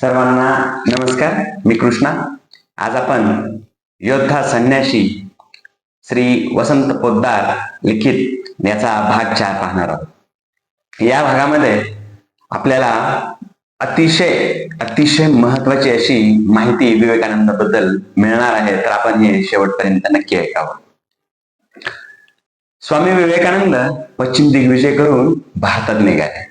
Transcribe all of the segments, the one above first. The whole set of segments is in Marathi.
सर्वांना नमस्कार मी कृष्णा. आज आपण योद्धा संन्याशी श्री वसंत पोद्दार लिखित याचा भाग चार पाहणार आहोत. या भागामध्ये आपल्याला अतिशय अतिशय महत्वाची अशी माहिती विवेकानंदाबद्दल मिळणार आहे तर आपण हे शेवटपर्यंत नक्की ऐकावं. स्वामी विवेकानंद पश्चिम दिग्विजय करून भारतात निघाले.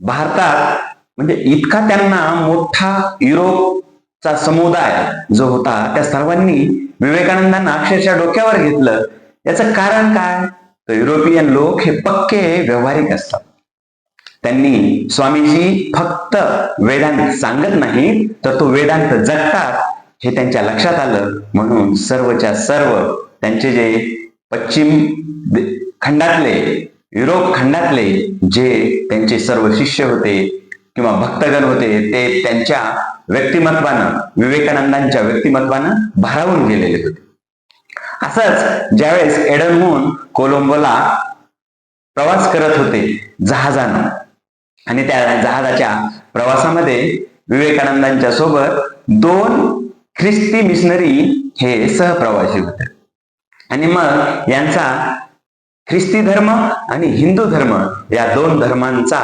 भारतात म्हणजे इतका त्यांना मोठा युरोपचा समुदाय जो होता त्या सर्वांनी विवेकानंदांना अक्षरशः डोक्यावर घेतलं. याचं कारण काय? तर युरोपियन लोक हे पक्के व्यवहारिक असतात. त्यांनी स्वामीजी फक्त वेदांत सांगत नाही तर तो वेदांत जगतात हे त्यांच्या लक्षात आलं. म्हणून सर्वच्या सर्व त्यांचे जे पश्चिम खंडातले युरोप खंडातले जे त्यांचे सर्व शिष्य होते किंवा भक्तगण होते ते त्यांच्या व्यक्तिमत्वानं विवेकानंदांच्या व्यक्तिमत्वानं भारावून गेलेले होते. असंच ज्यावेळेस एडनहून कोलंबोला प्रवास करत होते जहाजानं आणि त्या जहाजाच्या प्रवासामध्ये विवेकानंदांच्या सोबत दोन ख्रिस्ती मिशनरी हे सहप्रवासी होते. आणि मग यांचा ख्रिस्ती धर्म आणि हिंदू धर्म या दोन धर्मांचा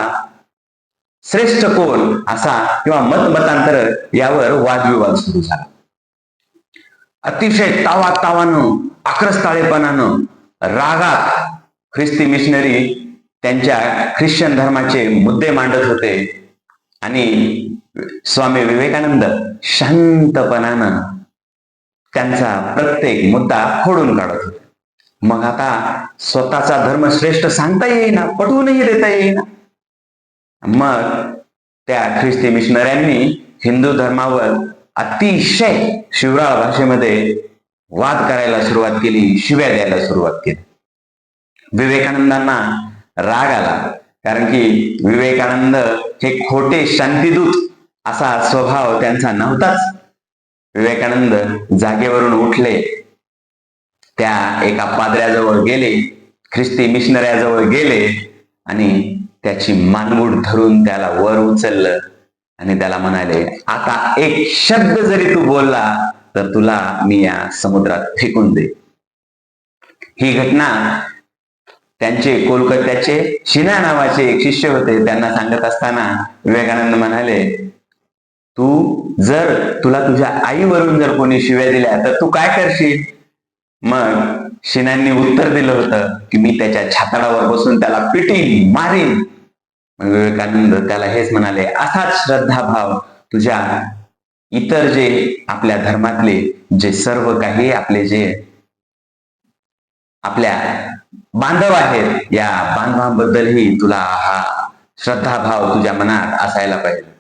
श्रेष्ठ कोण असा किंवा मतमतांतर यावर वादविवाद सुरू झाला. अतिशय तावा तावानं आक्रस्ताळेपणानं रागात ख्रिस्ती मिशनरी त्यांच्या ख्रिश्चन धर्माचे मुद्दे मांडत होते आणि स्वामी विवेकानंद शांतपणानं त्यांचा प्रत्येक मुद्दा फोडून काढत होते. मग आता स्वतःचा धर्म श्रेष्ठ सांगता येईना पटवूनही देता येईना. मग त्या ख्रिस्ती मिशनऱ्यांनी हिंदू धर्मावर अतिशय शिवराळ भाषेमध्ये वाद करायला सुरुवात केली शिव्या द्यायला सुरुवात केली. विवेकानंदांना राग आला कारण की विवेकानंद हे खोटे शांतीदूत असा स्वभाव त्यांचा नव्हताच. विवेकानंद जागेवरून उठले त्या एका पादऱ्याजवळ गेले ख्रिस्ती मिशनऱ्याजवळ गेले आणि त्याची मानगूड धरून त्याला वर उचललं आणि त्याला म्हणाले आता एक शब्द जरी तू बोलला तर तुला मी या समुद्रात फेकून दे ही घटना त्यांचे कोलकात्याचे शिना नावाचे एक शिष्य होते त्यांना सांगत असताना विवेकानंद म्हणाले तू जर तुला तुझ्या आईवरून जर कोणी शिव्या दिल्या तर तू काय करशील? मग शिनांनी उत्तर दिलं होतं की मी त्याच्या छाताडावर बसून त्याला पिटीन मारीन. मग विवेकानंद त्याला हेच म्हणाले असाच श्रद्धाभाव तुझ्या इतर जे आपल्या धर्मातले जे सर्व काही आपले जे आपल्या बांधव आहेत या बांधवांबद्दलही तुला हा श्रद्धाभाव तुझ्या मनात असायला पाहिजे.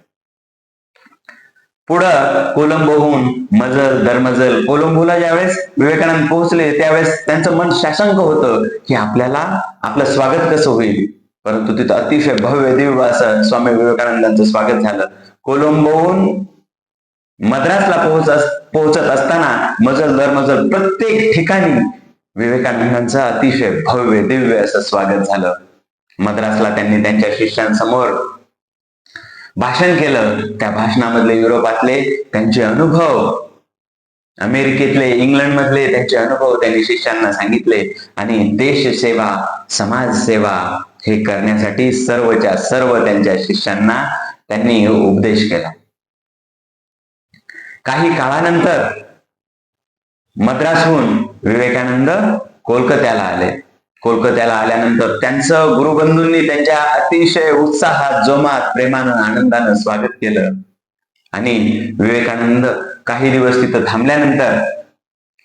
पुढं कोलंबोहून मजल दरमजल कोलंबोला ज्यावेळेस विवेकानंद पोहोचले त्यावेळेस त्यांचं मन शाशंक होतं की आपल्याला आपलं स्वागत कसं होईल? परंतु तिथं अतिशय भव्य दिव्य असं स्वामी विवेकानंदांचं स्वागत झालं. कोलंबोहून मद्रासला पोहोच पोहोचत असताना मजल दरमजल प्रत्येक ठिकाणी विवेकानंदांचं अतिशय भव्य दिव्य असं स्वागत झालं. मद्रासला त्यांनी त्यांच्या शिष्यांसमोर भाषण केलं. त्या भाषणामधले युरोपातले त्यांचे अनुभव अमेरिकेतले इंग्लंड मधले त्यांचे अनुभव त्यांनी शिष्यांना सांगितले. आणि देशसेवा समाजसेवा हे करण्यासाठी सर्वच्या सर्व त्यांच्या शिष्यांना त्यांनी उपदेश केला. काही काळानंतर मद्रासहून विवेकानंद कोलकात्याला आले. कोलकात्याला आल्यानंतर त्यांचं गुरुबंधूंनी त्यांच्या अतिशय उत्साहात जोमात प्रेमानं आनंदानं स्वागत केलं. आणि विवेकानंद काही दिवस तिथं थांबल्यानंतर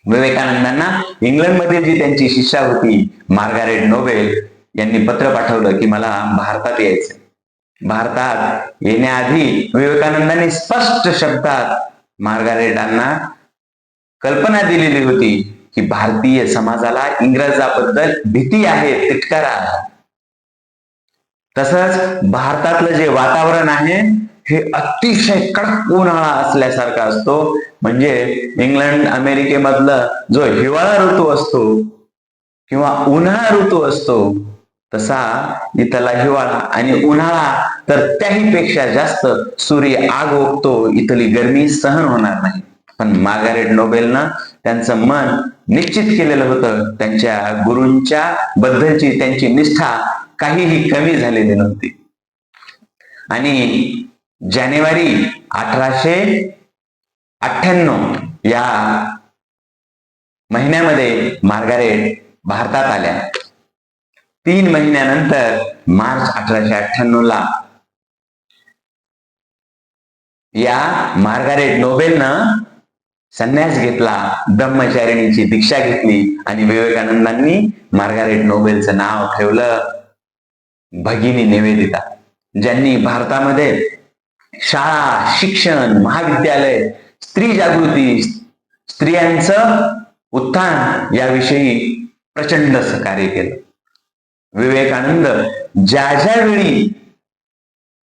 विवेकानंदांना इंग्लंडमध्ये जी त्यांची शिष्या होती मार्गारेट नोबेल यांनी पत्र पाठवलं की मला भारतात यायचं भारतात येण्याआधी विवेकानंदांनी स्पष्ट शब्दात मार्गारेटांना कल्पना दिलेली होती की भारतीय समाजाला इंग्रजाबद्दल भीती आहे तिटकारा आहे. तसंच भारतातलं जे वातावरण आहे हे अतिशय कडक उन्हाळा असल्यासारखा असतो म्हणजे इंग्लंड अमेरिकेमधलं जो हिवाळा ऋतू असतो किंवा उन्हाळा ऋतू असतो तसा इथला हिवाळा आणि उन्हाळा तर त्याही पेक्षा जास्त सूर्य आग ओकतो इथली गर्मी सहन होणार नाही पण मार्गारेट नोबेलनं त्यांचं मन निश्चित केलेलं होतं. त्यांच्या गुरूंच्या बद्दलची त्यांची निष्ठा काहीही कमी झालेली नव्हती. आणि जानेवारी अठराशे अठ्ठ्याण्णव या महिन्यामध्ये मार्गारेट भारतात आल्या. तीन महिन्यानंतर मार्च अठराशे अठ्ठ्याण्णव ला या मार्गारेट नोबेलनं संन्यास घेतला ब्रह्मचारिणीची दीक्षा घेतली आणि विवेकानंदांनी मार्गारेट नोबेलचं नाव ठेवलं भगिनी निवेदिता ज्यांनी भारतामध्ये शाळा शिक्षण महाविद्यालय स्त्री जागृती स्त्रियांचं उत्थान याविषयी प्रचंड सहकार्य केलं. विवेकानंद ज्या ज्या वेळी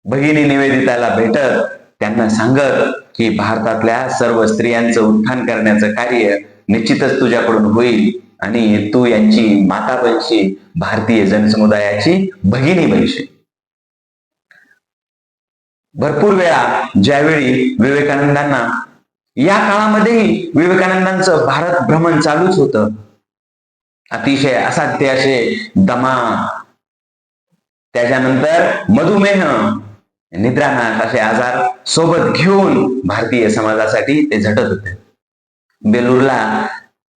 भगिनी निवेदिताला भेटत त्यांना सांगत की भारतातल्या सर्व स्त्रियांचं उत्थान करण्याचं कार्य निश्चितच तुझ्याकडून होईल. आणि तू यांची माता बनशी भारतीय जनसमुदायाची भगिनी बनशी भरपूर वेळा ज्यावेळी विवेकानंदांना या काळामध्येही विवेकानंदांचं भारत भ्रमण चालूच होतं. अतिशय असाध्य असे दमा. त्याच्यानंतर मधुमेह निद्रानाश असे आजार सोबत घेऊन भारतीय समाजासाठी ते झटत होते. बेलूरला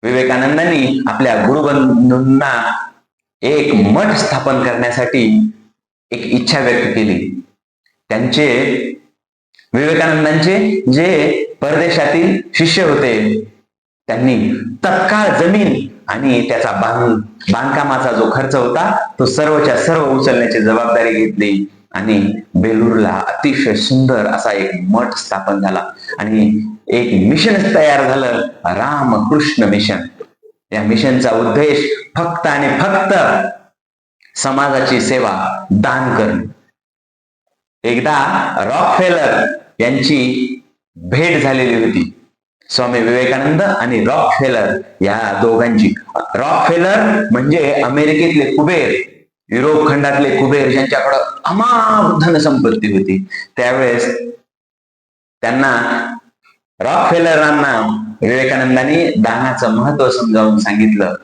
विवेकानंदांनी आपल्या गुरुबंधूंना एक मठ स्थापन करण्यासाठी एक इच्छा व्यक्त केली. त्यांचे विवेकानंदांचे जे परदेशातील शिष्य होते त्यांनी तत्काळ जमीन आणि त्याचा बांध बांधकामाचा जो खर्च होता तो सर्वच्या सर्व उचलण्याची जबाबदारी घेतली. आणि बेलूरला अतिशय सुंदर असा एक मठ स्थापन झाला. आणि एक मिशन तयार झालं रामकृष्ण मिशन या मिशनचा उद्देश फक्त आणि फक्त समाजाची सेवा दान करणे. एकदा रॉकफेलर यांची भेट झालेली होती. स्वामी विवेकानंद आणि रॉकफेलर या दोघांची. रॉकफेलर म्हणजे अमेरिकेतले कुबेर. युरोप खंडातले कुबेर ज्यांच्याकडं अमाप धनसंपत्ती होती त्यावेळेस त्यांना रॉकफेलरांना विवेकानंदांनी दानाचं महत्त्व समजावून सांगितलं.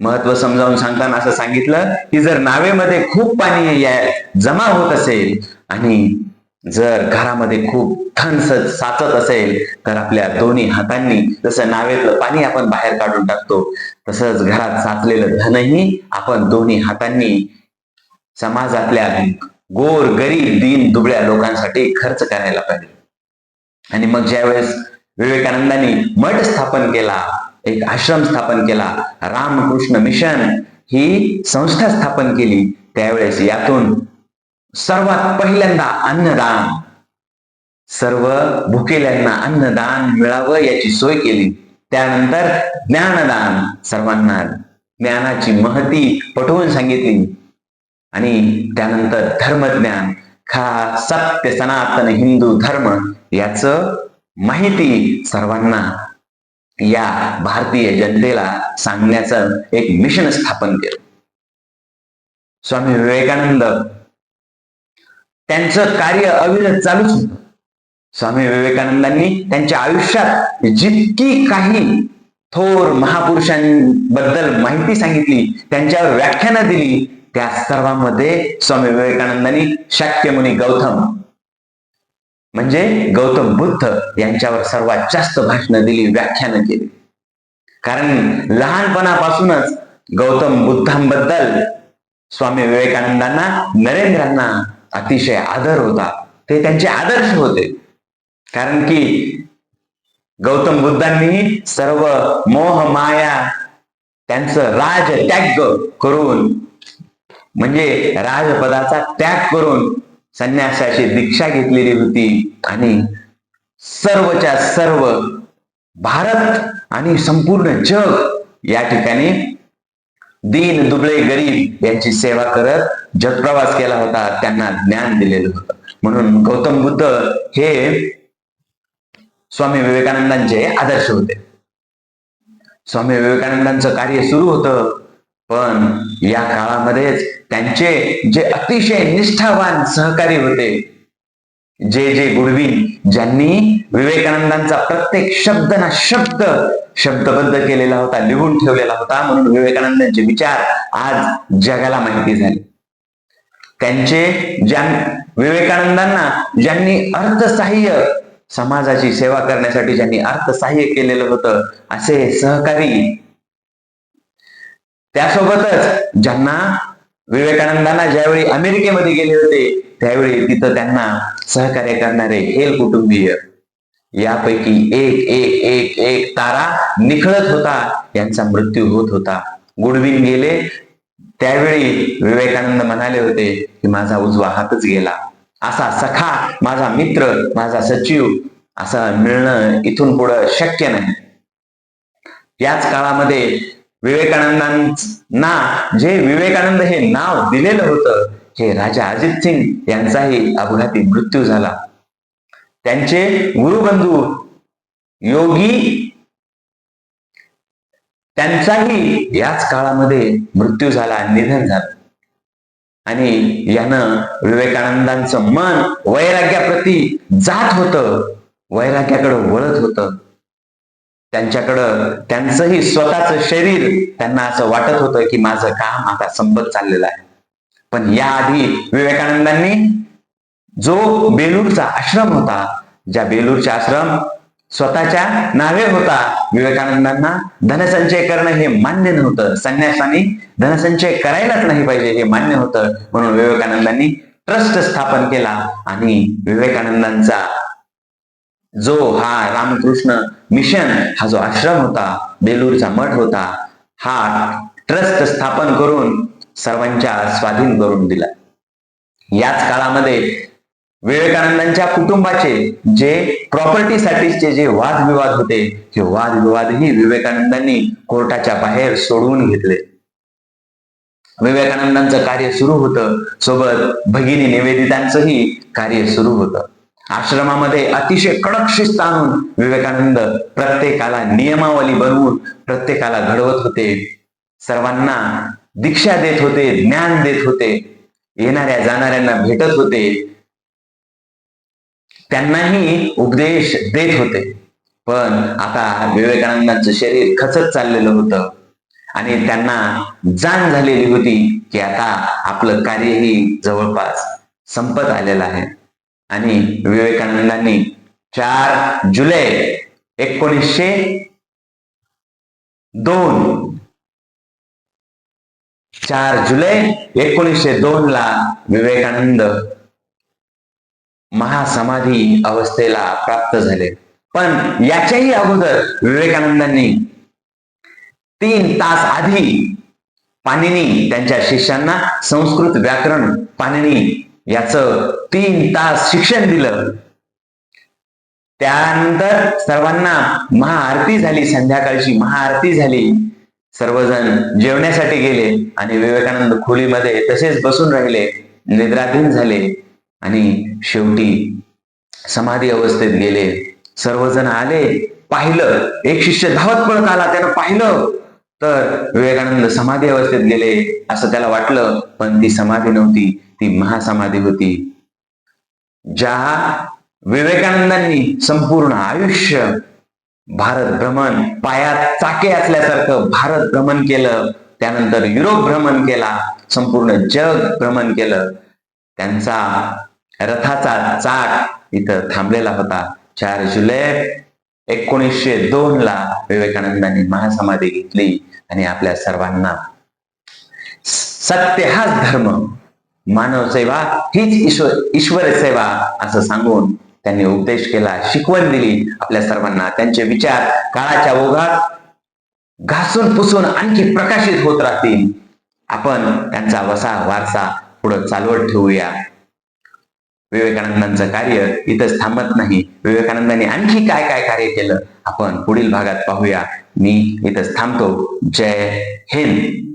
महत्त्व समजावून सांगताना असं सांगितलं की जर नावेमध्ये खूप पाणी या- जमा होत असेल आणि जर घरामध्ये खूप थन साचत असेल तर आपल्या दोन्ही हातांनी जसं नावेतलं पाणी आपण बाहेर काढून टाकतो तसंच घरात साचलेलं धनही आपण दोन्ही हातांनी समाजातल्या गोर गरीब दीन दुबळ्या लोकांसाठी खर्च करायला पाहिजे. आणि मग ज्यावेळेस विवेकानंदांनी मठ स्थापन केला एक आश्रम स्थापन केला रामकृष्ण मिशन ही संस्था स्थापन केली त्यावेळेस यातून सर्वात पहिल्यांदा अन्नदान. सर्व भुकेल्यांना अन्नदान मिळावं याची सोय केली. त्यानंतर ज्ञानदान सर्वांना ज्ञानाची महती पटवून सांगितली. आणि त्यानंतर धर्मज्ञान खा सत्य सनातन हिंदू धर्म याच माहिती सर्वांना या भारतीय जनतेला सांगण्याचं एक मिशन स्थापन केलं. स्वामी विवेकानंद त्यांचं कार्य अविरत चालूच होतं. स्वामी विवेकानंदांनी त्यांच्या आयुष्यात जितकी काही थोर महापुरुषांबद्दल माहिती सांगितली त्यांच्यावर व्याख्यानं दिली त्या सर्वांमध्ये स्वामी विवेकानंदांनी शाक्यमुनी गौतम म्हणजे गौतम बुद्ध यांच्यावर सर्वात जास्त भाषणं दिली व्याख्यानं केली. कारण लहानपणापासूनच गौतम बुद्धांबद्दल स्वामी विवेकानंदांना नरेंद्रांना अतिशय आदर होता. ते त्यांचे आदर्श होते. कारण की गौतम बुद्धांनी सर्व मोह माया त्यांचं राज त्याग करून म्हणजे राजपदाचा त्याग करून संन्यासाची दीक्षा घेतलेली होती आणि सर्वच्या सर्व भारत आणि संपूर्ण जग या ठिकाणी दीन दुबळे गरीब यांची सेवा करत जगप्रवास केला होता त्यांना ज्ञान दिलेलं होतं. म्हणून गौतम बुद्ध हे स्वामी विवेकानंदांचे आदर्श होते. स्वामी विवेकानंदांचं कार्य सुरू होतं पण या काळामध्येच त्यांचे जे अतिशय निष्ठावान सहकारी होते जे जे गुडविन ज्यांनी विवेकानंदांचा प्रत्येक शब्द ना शब्द शब्दबद्ध केलेला होता लिहून ठेवलेला होता म्हणून विवेकानंदांचे विचार आज जगाला माहिती झाले. त्यांचे ज्या विवेकानंदांना ज्यांनी अर्थसाह्य समाजाची सेवा करण्यासाठी ज्यांनी अर्थसाह्य केलेलं होतं असे सहकारी त्यासोबतच ज्यांना विवेकानंदांना ज्यावेळी अमेरिकेमध्ये गेले होते त्यावेळी तिथं त्यांना सहकार्य करणारे हेल कुटुंबीय यापैकी एक एक एक एक तारा निखळत होता. यांचा मृत्यू होत होता. गुडविन गेले. त्यावेळी विवेकानंद म्हणाले होते की माझा उजवा हातच गेला. असा सखा माझा मित्र माझा सचिव असं मिळणं इथून पुढं शक्य नाही. याच काळामध्ये विवेकानंदांना जे विवेकानंद हे नाव दिलेलं होतं हे राजा अजित सिंग यांचाही अपघाती मृत्यू झाला. त्यांचे गुरुबंधू योगी त्यांचाही याच काळामध्ये मृत्यू झाला निधन झालं. आणि यानं विवेकानंदांचं मन वैराग्याप्रती जात होतं वैराग्याकडं वळत होतं. त्यांच्याकडं त्यांचंही स्वतःच शरीर त्यांना असं वाटत होतं की माझं काम आता संपत चाललेलं आहे. पण याआधी विवेकानंदांनी जो बेलूरचा आश्रम होता ज्या बेलूरचा आश्रम स्वतःच्या नावे होता विवेकानंदांना धनसंचय करणं हे मान्य नव्हतं. संन्यासानी धनसंचय करायलाच नाही पाहिजे हे मान्य होतं. म्हणून विवेकानंदांनी ट्रस्ट स्थापन केला आणि विवेकानंदांचा जो हा रामकृष्ण मिशन हा जो आश्रम होता बेलूरचा मठ होता हा ट्रस्ट स्थापन करून सर्वांच्या स्वाधीन करून दिला. याच काळामध्ये विवेकानंदांच्या कुटुंबाचे जे प्रॉपर्टीसाठीचे जे वादविवाद होते हे वादविवादही विवेकानंदांनी कोर्टाच्या बाहेर सोडवून घेतले. विवेकानंदांचं कार्य सुरू होतं सोबत भगिनी निवेदितांचंही कार्य सुरू होतं. आश्रमामध्ये अतिशय कडक शिस्त आणून विवेकानंद प्रत्येकाला नियमावली बनवून प्रत्येकाला घडवत होते. सर्वांना दीक्षा देत होते ज्ञान देत होते येणाऱ्या जाणाऱ्यांना भेटत होते. त्यांनाही उपदेश देत होते. पण आता विवेकानंदांचं शरीर खचत चाललेलं होतं. आणि त्यांना जाण झालेली होती की आता आपलं कार्यही जवळपास संपत आलेलं आहे. आणि विवेकानंदांनी चार जुलै एकोणीसशे दोन चार जुलै एकोणीसशे दोन ला विवेकानंद महासमाधी अवस्थेला प्राप्त झाले. पण याच्याही अगोदर विवेकानंदांनी तीन तास आधी पाणिनी त्यांच्या शिष्यांना संस्कृत व्याकरण पाणिनी याचं तीन तास शिक्षण दिलं. त्यानंतर सर्वांना महाआरती झाली संध्याकाळची महाआरती झाली. सर्वजण जेवण्यासाठी गेले आणि विवेकानंद खोलीमध्ये तसेच बसून राहिले निद्राधीन झाले आणि शेवटी समाधी अवस्थेत गेले. सर्वजण आले पाहिलं एक शिष्य धावत पळत आला त्यानं पाहिलं तर विवेकानंद समाधी अवस्थेत गेले असं त्याला वाटलं पण ती समाधी नव्हती ती महासमाधी होती. ज्या विवेकानंदांनी संपूर्ण आयुष्य भारत भ्रमण पायात चाके असल्यासारखं भारत भ्रमण केलं. त्यानंतर युरोप भ्रमण केला. संपूर्ण जग भ्रमण केलं. त्यांचा रथाचा चाक इथं थांबलेला होता. चार जुलै एकोणीसशे दोन ला विवेकानंदांनी महासमाधी घेतली आणि आपल्या सर्वांना सत्य हाच धर्म. मानव सेवा हीच ईश्वर ईश्वर सेवा असं सांगून त्यांनी उपदेश केला शिकवण दिली आपल्या सर्वांना. त्यांचे विचार काळाच्या ओघात घासून पुसून आणखी प्रकाशित होत राहतील. आपण त्यांचा वसा वारसा पुढे चालवत ठेवूया. विवेकानंदांचं कार्य इथंच थांबत नाही. विवेकानंदांनी आणखी काय काय कार्य केलं? आपण पुढील भागात पाहूया. मी इथंच थांबतो. जय हिंद.